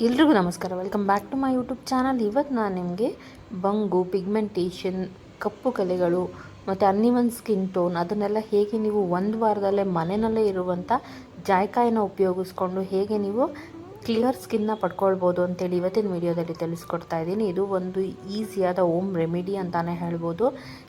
ಎಲ್ರಿಗೂ ನಮಸ್ಕಾರ. Welcome back to my YouTube channel ಇವತ್ತು ನಾನು ನಿಮಗೆ ಬಂಗು ಪಿಗ್ಮೆಂಟೇಷನ್ ಕಪ್ಪು ಕಲೆಗಳು ಮತ್ತು ಅನ್ನಿವನ್ ಸ್ಕಿನ್ ಟೋನ್ ಅದನ್ನೆಲ್ಲ ಹೇಗೆ ನೀವು ಒಂದು ವಾರದಲ್ಲೇ ಮನೆಯಲ್ಲೇ ಇರುವಂಥ ಜಾಯ್ಕಾಯಿನ ಉಪಯೋಗಿಸ್ಕೊಂಡು ಹೇಗೆ ನೀವು ಕ್ಲಿಯರ್ ಸ್ಕಿನ್ನ ಪಡ್ಕೊಳ್ಬೋದು ಅಂತೇಳಿ ಇವತ್ತಿನ ವಿಡಿಯೋದಲ್ಲಿ ತಿಳಿಸ್ಕೊಡ್ತಾ ಇದ್ದೀನಿ. ಇದು ಒಂದು ಈಸಿಯಾದ ಓಮ್ ರೆಮಿಡಿ ಅಂತಲೇ ಹೇಳ್ಬೋದು.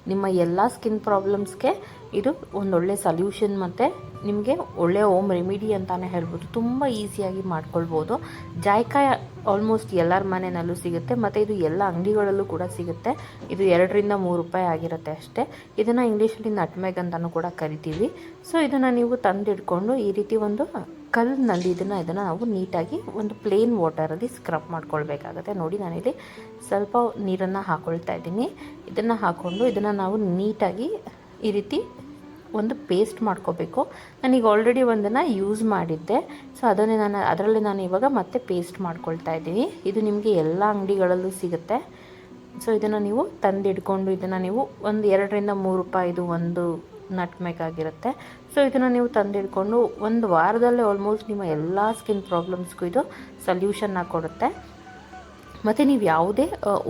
ನಿಮ್ಮ ಎಲ್ಲ ಸ್ಕಿನ್ ಪ್ರಾಬ್ಲಮ್ಸ್ಗೆ ಇದು ಒಂದೊಳ್ಳೆ ಸಲ್ಯೂಷನ್ ಮತ್ತು ನಿಮಗೆ ಒಳ್ಳೆಯ ಓಮ್ ರೆಮಿಡಿ ಅಂತಲೇ ಹೇಳ್ಬೋದು. ತುಂಬ ಈಸಿಯಾಗಿ ಮಾಡ್ಕೊಳ್ಬೋದು. ಜಾಯ್ಕಾಯ ಆಲ್ಮೋಸ್ಟ್ ಎಲ್ಲರ ಮನೆಯಲ್ಲೂ ಸಿಗುತ್ತೆ. ಮತ್ತು ಇದು ಎಲ್ಲ ಅಂಗಡಿಗಳಲ್ಲೂ ಕೂಡ ಸಿಗುತ್ತೆ. ಇದು ಎರಡರಿಂದ ಮೂರು ರೂಪಾಯಿ ಆಗಿರುತ್ತೆ ಅಷ್ಟೇ. ಇದನ್ನು ಇಂಗ್ಲೀಷಲ್ಲಿ ನಟ್ಮೆಗ್ ಅಂತಲೂ ಕೂಡ ಕರಿತೀವಿ. ಸೊ ಇದನ್ನು ನೀವು ತಂದಿಟ್ಕೊಂಡು ಈ ರೀತಿ ಒಂದು ಕಲ್ಲಿನಲ್ಲಿ ಇದನ್ನು ಇದನ್ನು ನಾವು ನೀಟಾಗಿ ಒಂದು ಪ್ಲೇನ್ ವಾಟರಲ್ಲಿ ಸ್ಕ್ರಬ್ ಮಾಡ್ಕೊಳ್ಬೇಕಾಗತ್ತೆ. ನೋಡಿ ನಾನಿಲ್ಲಿ ಸ್ವಲ್ಪ ನೀರನ್ನು ಹಾಕ್ಕೊಳ್ತಾ ಇದ್ದೀನಿ. ಇದನ್ನು ಹಾಕ್ಕೊಂಡು ಇದನ್ನು ನಾವು ನೀಟಾಗಿ ಈ ರೀತಿ ಒಂದು ಪೇಸ್ಟ್ ಮಾಡ್ಕೋಬೇಕು. ನಾನೀಗ ಆಲ್ರೆಡಿ ಒಂದನ್ನು ಯೂಸ್ ಮಾಡಿದ್ದೆ. ಸೊ ಅದನ್ನೇ ನಾನು, ಅದರಲ್ಲಿ ನಾನು ಇವಾಗ ಮತ್ತೆ ಪೇಸ್ಟ್ ಮಾಡ್ಕೊಳ್ತಾ ಇದ್ದೀನಿ. ಇದು ನಿಮಗೆ ಎಲ್ಲ ಅಂಗಡಿಗಳಲ್ಲೂ ಸಿಗುತ್ತೆ. ಸೊ ಇದನ್ನು ನೀವು ತಂದಿಡ್ಕೊಂಡು ಇದನ್ನು ನೀವು ಒಂದು ಎರಡರಿಂದ ಮೂರು ರೂಪಾಯಿದು ಒಂದು ನಟ್ಮೆಗ್ ಆಗಿರುತ್ತೆ. ಸೊ ಇದನ್ನು ನೀವು ತಂದಿಡ್ಕೊಂಡು ಒಂದು ವಾರದಲ್ಲೇ ಆಲ್ಮೋಸ್ಟ್ ನಿಮ್ಮ ಎಲ್ಲ ಸ್ಕಿನ್ ಪ್ರಾಬ್ಲಮ್ಸ್ಗೂ ಇದು ಸಲ್ಯೂಷನ್ನ ಕೊಡುತ್ತೆ. ಮತ್ತು ನೀವು ಯಾವುದೇ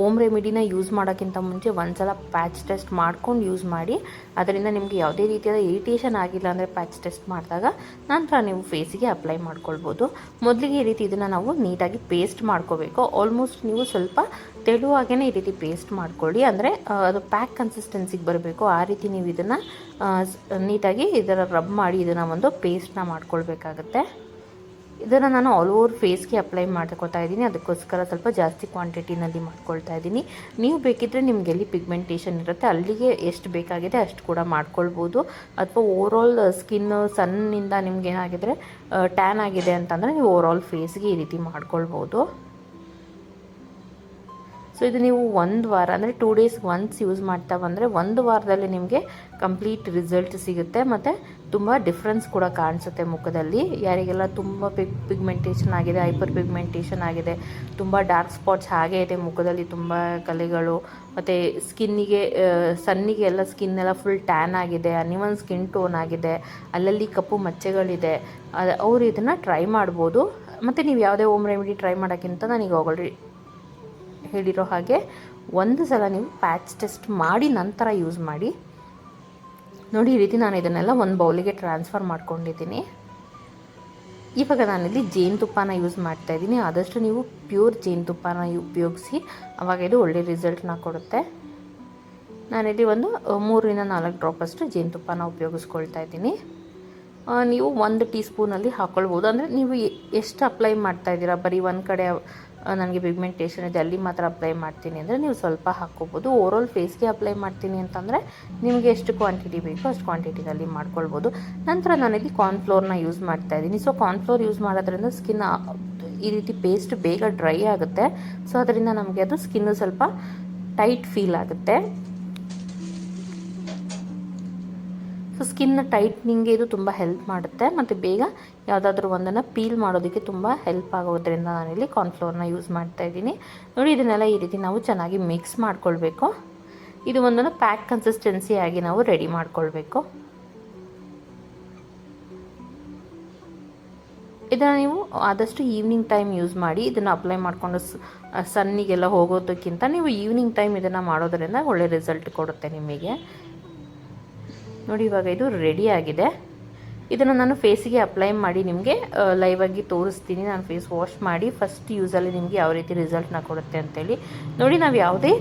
ಓಮ್ ರೆಮಿಡಿನ ಯೂಸ್ ಮಾಡೋಕ್ಕಿಂತ ಮುಂಚೆ ಒಂದ್ಸಲ ಪ್ಯಾಚ್ ಟೆಸ್ಟ್ ಮಾಡ್ಕೊಂಡು ಯೂಸ್ ಮಾಡಿ, ಅದರಿಂದ ನಿಮಗೆ ಯಾವುದೇ ರೀತಿಯಾದ ಇರಿಟೇಷನ್ ಆಗಿಲ್ಲ ಅಂದರೆ ಪ್ಯಾಚ್ ಟೆಸ್ಟ್ ಮಾಡಿದಾಗ ನಂತರ ನೀವು ಫೇಸಿಗೆ ಅಪ್ಲೈ ಮಾಡ್ಕೊಳ್ಬೋದು. ಮೊದಲಿಗೆ ಈ ರೀತಿ ಇದನ್ನು ನಾವು ನೀಟಾಗಿ ಪೇಸ್ಟ್ ಮಾಡ್ಕೋಬೇಕು. ಆಲ್ಮೋಸ್ಟ್ ನೀವು ಸ್ವಲ್ಪ ತೆಳುವಾಗೇ ಈ ರೀತಿ ಪೇಸ್ಟ್ ಮಾಡ್ಕೊಳ್ಳಿ. ಅಂದರೆ ಅದು ಪ್ಯಾಕ್ ಕನ್ಸಿಸ್ಟೆನ್ಸಿಗೆ ಬರಬೇಕು. ಆ ರೀತಿ ನೀವು ಇದನ್ನು ನೀಟಾಗಿ ಇದರ ರಬ್ ಮಾಡಿ ಇದನ್ನು ಒಂದು ಪೇಸ್ಟ್ನ ಮಾಡ್ಕೊಳ್ಬೇಕಾಗತ್ತೆ. ಇದನ್ನು ನಾನು ಆಲ್ ಓವರ್ ಫೇಸ್ಗೆ ಅಪ್ಲೈ ಮಾಡ್ಕೊತಾ ಇದ್ದೀನಿ. ಅದಕ್ಕೋಸ್ಕರ ಸ್ವಲ್ಪ ಜಾಸ್ತಿ ಕ್ವಾಂಟಿಟಿನಲ್ಲಿ ಮಾಡ್ಕೊಳ್ತಾ ಇದ್ದೀನಿ. ನೀವು ಬೇಕಿದ್ದರೆ ನಿಮ್ಗೆ ಎಲ್ಲಿ ಪಿಗ್ಮೆಂಟೇಷನ್ ಇರುತ್ತೆ, ಅಲ್ಲಿಗೆ ಎಷ್ಟು ಬೇಕಾಗಿದೆ ಅಷ್ಟು ಕೂಡ ಮಾಡ್ಕೊಳ್ಬೋದು. ಅಥವಾ ಓವರಾಲ್ ಸ್ಕಿನ್ ಸನ್ನಿಂದ ನಿಮ್ಗೆ ಏನಾಗಿದ್ರೆ ಟ್ಯಾನ್ ಆಗಿದೆ ಅಂತಂದರೆ ನೀವು ಓವರಾಲ್ ಫೇಸ್ಗೆ ಈ ರೀತಿ ಮಾಡ್ಕೊಳ್ಬೋದು. ಸೊ ಇದು ನೀವು ಒಂದು ವಾರ, ಅಂದರೆ ಟೂ ಡೇಸ್ ಒನ್ಸ್ ಯೂಸ್ ಮಾಡ್ತಾ ಬಂದರೆ ಒಂದು ವಾರದಲ್ಲಿ ನಿಮಗೆ ಕಂಪ್ಲೀಟ್ ರಿಸಲ್ಟ್ ಸಿಗುತ್ತೆ. ಮತ್ತು ತುಂಬ ಡಿಫ್ರೆನ್ಸ್ ಕೂಡ ಕಾಣಿಸುತ್ತೆ ಮುಖದಲ್ಲಿ. ಯಾರಿಗೆಲ್ಲ ತುಂಬ ಪಿಗ್ ಪಿಗ್ಮೆಂಟೇಷನ್ ಆಗಿದೆ ಹೈಪರ್ ಪಿಗ್ಮೆಂಟೇಷನ್ ಆಗಿದೆ, ತುಂಬ ಡಾರ್ಕ್ ಸ್ಪಾಟ್ಸ್ ಹಾಗೆ ಇದೆ ಮುಖದಲ್ಲಿ, ತುಂಬ ಕಲೆಗಳು, ಮತ್ತು ಸ್ಕಿನ್ನಿಗೆ ಸನ್ನಿಗೆ ಎಲ್ಲ ಸ್ಕಿನ್ ಎಲ್ಲ ಫುಲ್ ಟ್ಯಾನ್ ಆಗಿದೆ ಅನಿವನ್ ಸ್ಕಿನ್ ಟೋನ್ ಆಗಿದೆ, ಅಲ್ಲಲ್ಲಿ ಕಪ್ಪು ಮಚ್ಚೆಗಳಿದೆ ಅವರು ಇದನ್ನು ಟ್ರೈ ಮಾಡ್ಬೋದು. ಮತ್ತು ನೀವು ಯಾವುದೇ ಓಮ್ ರೆಮಿಡಿ ಟ್ರೈ ಮಾಡೋಕ್ಕಿಂತ ನನಗೆ ಆಲ್ರೆಡಿ ಹೇಳಿರೋ ಹಾಗೆ ಒಂದು ಸಲ ನೀವು ಪ್ಯಾಚ್ ಟೆಸ್ಟ್ ಮಾಡಿ ನಂತರ ಯೂಸ್ ಮಾಡಿ. ನೋಡಿ, ಈ ರೀತಿ ನಾನು ಇದನ್ನೆಲ್ಲ ಒಂದು ಬೌಲಿಗೆ ಟ್ರಾನ್ಸ್ಫರ್ ಮಾಡ್ಕೊಂಡಿದ್ದೀನಿ. ಇವಾಗ ನಾನಿಲ್ಲಿ ಜೇನುತುಪ್ಪನ ಯೂಸ್ ಮಾಡ್ತಾ ಇದ್ದೀನಿ. ಆದಷ್ಟು ನೀವು ಪ್ಯೂರ್ ಜೇನುತುಪ್ಪನ ಉಪಯೋಗಿಸಿ, ಅವಾಗ ಇದು ಒಳ್ಳೆ ರಿಸಲ್ಟ್ನ ಕೊಡುತ್ತೆ. ನಾನಿಲ್ಲಿ ಒಂದು ಮೂರರಿಂದ ನಾಲ್ಕು ಡ್ರಾಪಷ್ಟು ಜೇನುತುಪ್ಪನ ಉಪಯೋಗಿಸ್ಕೊಳ್ತಾ ಇದ್ದೀನಿ. ನೀವು ಒಂದು ಟೀ ಸ್ಪೂನಲ್ಲಿ ಹಾಕ್ಕೊಳ್ಬೋದು ಅಂದರೆ ನೀವು ಎಷ್ಟು ಅಪ್ಲೈ ಮಾಡ್ತಾ ಇದ್ದೀರಾ? ಬರೀ ಒಂದು ಕಡೆ ನನಗೆ ಪಿಗ್ಮೆಂಟೇಷನ್ ಇದೆ, ಅಲ್ಲಿ ಮಾತ್ರ ಅಪ್ಲೈ ಮಾಡ್ತೀನಿ ಅಂದರೆ ನೀವು ಸ್ವಲ್ಪ ಹಾಕ್ಕೋಬೋದು. ಓವರಾಲ್ ಫೇಸ್ಗೆ ಅಪ್ಲೈ ಮಾಡ್ತೀನಿ ಅಂತಂದರೆ ನಿಮಗೆ ಎಷ್ಟು ಕ್ವಾಂಟಿಟಿ ಬೇಕೋ ಅಷ್ಟು ಕ್ವಾಂಟಿಟಿನಲ್ಲಿ ಮಾಡ್ಕೊಳ್ಬೋದು. ನಂತರ ನಾನಿಲ್ಲಿ ಕಾರ್ನ್ಫ್ಲೋರ್ನ ಯೂಸ್ ಮಾಡ್ತಾ ಇದ್ದೀನಿ. ಸೊ ಕಾರ್ನ್ಫ್ಲೋರ್ ಯೂಸ್ ಮಾಡೋದ್ರಿಂದ ಸ್ಕಿನ್ ಈ ರೀತಿ ಪೇಸ್ಟ್ ಬೇಗ ಡ್ರೈ ಆಗುತ್ತೆ. ಸೊ ಅದರಿಂದ ನಮಗೆ ಅದು ಸ್ಕಿನ್ನು ಸ್ವಲ್ಪ ಟೈಟ್ ಫೀಲ್ ಆಗುತ್ತೆ. ಸೊ ಸ್ಕಿನ್ನ ಟೈಟ್ನಿಂಗ್ಗೆ ಇದು ತುಂಬ ಹೆಲ್ಪ್ ಮಾಡುತ್ತೆ. ಮತ್ತು ಬೇಗ ಯಾವುದಾದ್ರೂ ಒಂದನ್ನು ಪೀಲ್ ಮಾಡೋದಕ್ಕೆ ತುಂಬ ಹೆಲ್ಪ್ ಆಗೋದ್ರಿಂದ ನಾನಿಲ್ಲಿ ಕಾರ್ನ್ಫ್ಲೋರ್ನ ಯೂಸ್ ಮಾಡ್ತಾ ಇದ್ದೀನಿ. ನೋಡಿ, ಇದನ್ನೆಲ್ಲ ಈ ರೀತಿ ನಾವು ಚೆನ್ನಾಗಿ ಮಿಕ್ಸ್ ಮಾಡ್ಕೊಳ್ಬೇಕು. ಇದು ಒಂದನ್ನು ಪ್ಯಾಕ್ ಕನ್ಸಿಸ್ಟೆನ್ಸಿಯಾಗಿ ನಾವು ರೆಡಿ ಮಾಡ್ಕೊಳ್ಬೇಕು. ಇದನ್ನು ನೀವು ಆದಷ್ಟು ಈವ್ನಿಂಗ್ ಟೈಮ್ ಯೂಸ್ ಮಾಡಿ, ಇದನ್ನು ಅಪ್ಲೈ ಮಾಡಿಕೊಂಡು ಸನ್ನಿಗೆಲ್ಲ ಹೋಗೋದಕ್ಕಿಂತ ನೀವು ಈವ್ನಿಂಗ್ ಟೈಮ್ ಇದನ್ನು ಮಾಡೋದರಿಂದ ಒಳ್ಳೆ ರಿಸಲ್ಟ್ ಕೊಡುತ್ತೆ ನಿಮಗೆ. ನೋಡಿ, ಇವಾಗ ಇದು ರೆಡಿ ಆಗಿದೆ. ಇದನ್ನು ನಾನು ಫೇಸಿಗೆ ಅಪ್ಲೈ ಮಾಡಿ ನಿಮಗೆ ಲೈವಾಗಿ ತೋರಿಸ್ತೀನಿ. ನಾನು ಫೇಸ್ ವಾಶ್ ಮಾಡಿ ಫಸ್ಟ್ ಯೂಸಲ್ಲಿ ನಿಮಗೆ ಯಾವ ರೀತಿ ರಿಸಲ್ಟ್ನ ಕೊಡುತ್ತೆ ಅಂತೇಳಿ. ನೋಡಿ, ನಾವು ಯಾವುದೇ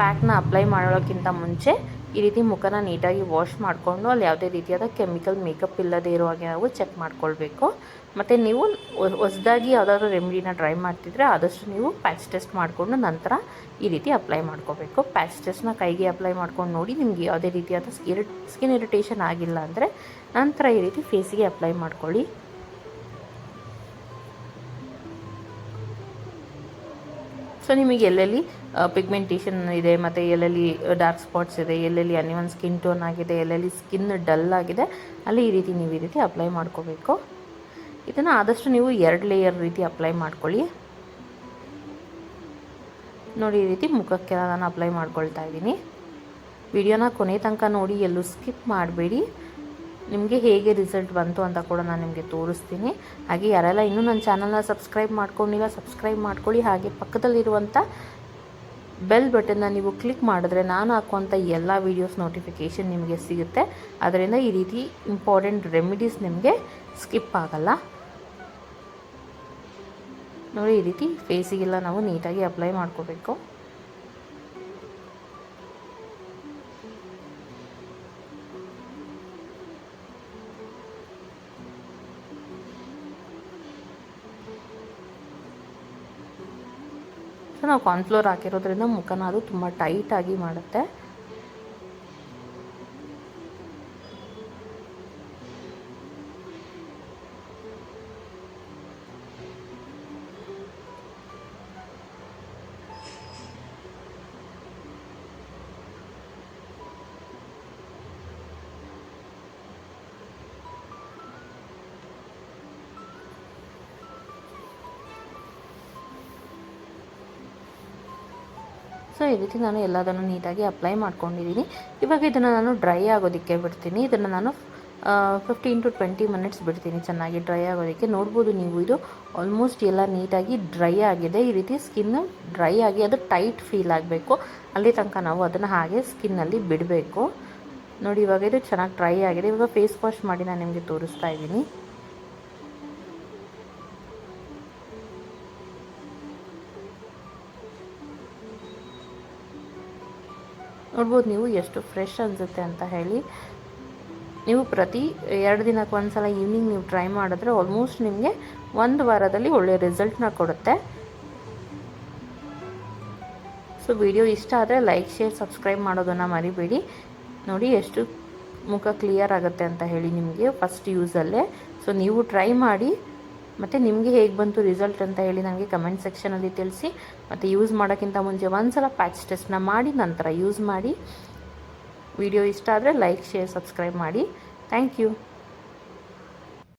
ಪ್ಯಾಕ್ನ ಅಪ್ಲೈ ಮಾಡೋಕ್ಕಿಂತ ಮುಂಚೆ ಈ ರೀತಿ ಮುಖನ ನೀಟಾಗಿ ವಾಶ್ ಮಾಡಿಕೊಂಡು ಅಲ್ಲಿ ಯಾವುದೇ ರೀತಿಯಾದ ಕೆಮಿಕಲ್ ಮೇಕಪ್ ಇಲ್ಲದೆ ಇರೋ ಹಾಗೆ ನಾವು ಚೆಕ್ ಮಾಡ್ಕೊಳ್ಬೇಕು. ಮತ್ತು ನೀವು ಹೊಸದಾಗಿ ಯಾವುದಾದ್ರು ರೆಮಿಡಿನ ಟ್ರೈ ಮಾಡ್ತಿದ್ರೆ ಆದಷ್ಟು ನೀವು ಪ್ಯಾಚ್ ಟೆಸ್ಟ್ ಮಾಡಿಕೊಂಡು ನಂತರ ಈ ರೀತಿ ಅಪ್ಲೈ ಮಾಡ್ಕೋಬೇಕು. ಪ್ಯಾಚ್ ಟೆಸ್ಟ್ನ ಕೈಗೆ ಅಪ್ಲೈ ಮಾಡ್ಕೊಂಡು ನೋಡಿ ನಿಮಗೆ ಯಾವುದೇ ರೀತಿಯಾದ ಇರಿ ಸ್ಕಿನ್ ಇರಿಟೇಷನ್ ಆಗಿಲ್ಲ ಅಂದರೆ ನಂತರ ಈ ರೀತಿ ಫೇಸಿಗೆ ಅಪ್ಲೈ ಮಾಡ್ಕೊಳ್ಳಿ. ಸೊ ನಿಮಗೆ ಎಲ್ಲೆಲ್ಲಿ ಪಿಗ್ಮೆಂಟೇಷನ್ ಇದೆ, ಮತ್ತು ಎಲ್ಲೆಲ್ಲಿ ಡಾರ್ಕ್ ಸ್ಪಾಟ್ಸ್ ಇದೆ, ಎಲ್ಲೆಲ್ಲಿ ಅನಿವನ್ ಸ್ಕಿನ್ ಟೋನ್ ಆಗಿದೆ, ಎಲ್ಲೆಲ್ಲಿ ಸ್ಕಿನ್ ಡಲ್ ಆಗಿದೆ, ಅಲ್ಲಿ ಈ ರೀತಿ ನೀವು ಈ ರೀತಿ ಅಪ್ಲೈ ಮಾಡ್ಕೋಬೇಕು. ಇದನ್ನು ಆದಷ್ಟು ನೀವು ಎರಡು ಲೇಯರ್ ರೀತಿ ಅಪ್ಲೈ ಮಾಡ್ಕೊಳ್ಳಿ. ನೋಡಿ, ಈ ರೀತಿ ಮುಖಕ್ಕೆ ನಾನು ಅಪ್ಲೈ ಮಾಡ್ಕೊಳ್ತಾ ಇದ್ದೀನಿ. ವಿಡಿಯೋನ ಕೊನೆ ತನಕ ನೋಡಿ, ಎಲ್ಲೂ ಸ್ಕಿಪ್ ಮಾಡಬೇಡಿ. ನಿಮಗೆ ಹೇಗೆ ರಿಸಲ್ಟ್ ಬಂತು ಅಂತ ಕೂಡ ನಾನು ನಿಮಗೆ ತೋರಿಸ್ತೀನಿ. ಹಾಗೆ ಯಾರೆಲ್ಲ ಇನ್ನೂ ನನ್ನ ಚಾನಲ್ನ ಸಬ್ಸ್ಕ್ರೈಬ್ ಮಾಡ್ಕೊಂಡಿಲ್ಲ ಸಬ್ಸ್ಕ್ರೈಬ್ ಮಾಡ್ಕೊಳ್ಳಿ. ಹಾಗೆ ಪಕ್ಕದಲ್ಲಿರುವಂಥ ಬೆಲ್ ಬಟನ್ನ ನೀವು ಕ್ಲಿಕ್ ಮಾಡಿದ್ರೆ ನಾನು ಹಾಕುವಂಥ ಎಲ್ಲ ವೀಡಿಯೋಸ್ ನೋಟಿಫಿಕೇಷನ್ ನಿಮಗೆ ಸಿಗುತ್ತೆ. ಅದರಿಂದ ಈ ರೀತಿ ಇಂಪಾರ್ಟೆಂಟ್ ರೆಮಿಡೀಸ್ ನಿಮಗೆ ಸ್ಕಿಪ್ ಆಗಲ್ಲ. ನೋಡಿ ಈ ರೀತಿ ಫೇಸಿಗೆಲ್ಲ ನಾವು ನೀಟಾಗಿ ಅಪ್ಲೈ ಮಾಡ್ಕೋಬೇಕು. ಸೊ ನಾವು ಕಾರ್ನ್ಫ್ಲೋರ್ ಹಾಕಿರೋದ್ರಿಂದ ಮುಖನ ಅದು ತುಂಬ ಟೈಟಾಗಿ ಮಾಡುತ್ತೆ. ಸೊ ಈ ರೀತಿ ನಾನು ಎಲ್ಲದನ್ನು ನೀಟಾಗಿ ಅಪ್ಲೈ ಮಾಡ್ಕೊಂಡಿದ್ದೀನಿ. ಇವಾಗ ಇದನ್ನು ನಾನು ಡ್ರೈ ಆಗೋದಕ್ಕೆ ಬಿಡ್ತೀನಿ. ಇದನ್ನು ನಾನು ಫಿಫ್ಟೀನ್ ಟು ಟ್ವೆಂಟಿ ಮಿನಿಟ್ಸ್ ಬಿಡ್ತೀನಿ ಚೆನ್ನಾಗಿ ಡ್ರೈ ಆಗೋದಕ್ಕೆ. ನೋಡ್ಬೋದು ನೀವು ಇದು ಆಲ್ಮೋಸ್ಟ್ ಎಲ್ಲ ನೀಟಾಗಿ ಡ್ರೈ ಆಗಿದೆ. ಈ ರೀತಿ ಸ್ಕಿನ್ ಡ್ರೈ ಆಗಿ ಅದು ಟೈಟ್ ಫೀಲ್ ಆಗಬೇಕು. ಅಲ್ಲಿ ತನಕ ನಾವು ಅದನ್ನು ಹಾಗೆ ಸ್ಕಿನ್ನಲ್ಲಿ ಬಿಡಬೇಕು. ನೋಡಿ, ಇವಾಗ ಇದು ಚೆನ್ನಾಗಿ ಡ್ರೈ ಆಗಿದೆ. ಇವಾಗ ಫೇಸ್ ವಾಶ್ ಮಾಡಿ ನಾನು ನಿಮಗೆ ತೋರಿಸ್ತಾ ಇದ್ದೀನಿ. ನೋಡ್ಬೋದು ನೀವು ಎಷ್ಟು ಫ್ರೆಶ್ ಅನಿಸುತ್ತೆ ಅಂತ ಹೇಳಿ. ನೀವು ಪ್ರತಿ ಎರಡು ದಿನಕ್ಕೆ ಒಂದು ಸಲ ಈವ್ನಿಂಗ್ ನೀವು ಟ್ರೈ ಮಾಡಿದ್ರೆ ಆಲ್ಮೋಸ್ಟ್ ನಿಮಗೆ ಒಂದು ವಾರದಲ್ಲಿ ಒಳ್ಳೆಯ ರಿಸಲ್ಟ್ನ ಕೊಡುತ್ತೆ. ಸೊ ವಿಡಿಯೋ ಇಷ್ಟ ಆದರೆ ಲೈಕ್ ಶೇರ್ ಸಬ್ಸ್ಕ್ರೈಬ್ ಮಾಡೋದನ್ನು ಮರಿಬೇಡಿ. ನೋಡಿ ಎಷ್ಟು ಮುಖ ಕ್ಲಿಯರ್ ಆಗುತ್ತೆ ಅಂತ ಹೇಳಿ ನಿಮಗೆ ಫಸ್ಟ್ ಯೂಸಲ್ಲೇ ಸೊ ನೀವು ಟ್ರೈ ಮಾಡಿ ಮತ್ತು ನಿಮಗೆ ಹೇಗೆ ಬಂತು ರಿಸಲ್ಟ್ ಅಂತ ಹೇಳಿ ನನಗೆ ಕಮೆಂಟ್ ಸೆಕ್ಷನಲ್ಲಿ ತಿಳಿಸಿ. ಮತ್ತು ಯೂಸ್ ಮಾಡೋಕ್ಕಿಂತ ಮುಂಚೆ ಒಂದು ಸಲ ಪ್ಯಾಚ್ ಟೆಸ್ಟ್ನ ಮಾಡಿ, ನಂತರ ಯೂಸ್ ಮಾಡಿ. ವಿಡಿಯೋ ಇಷ್ಟ ಆದರೆ ಲೈಕ್ ಶೇರ್ ಸಬ್ಸ್ಕ್ರೈಬ್ ಮಾಡಿ. Thank you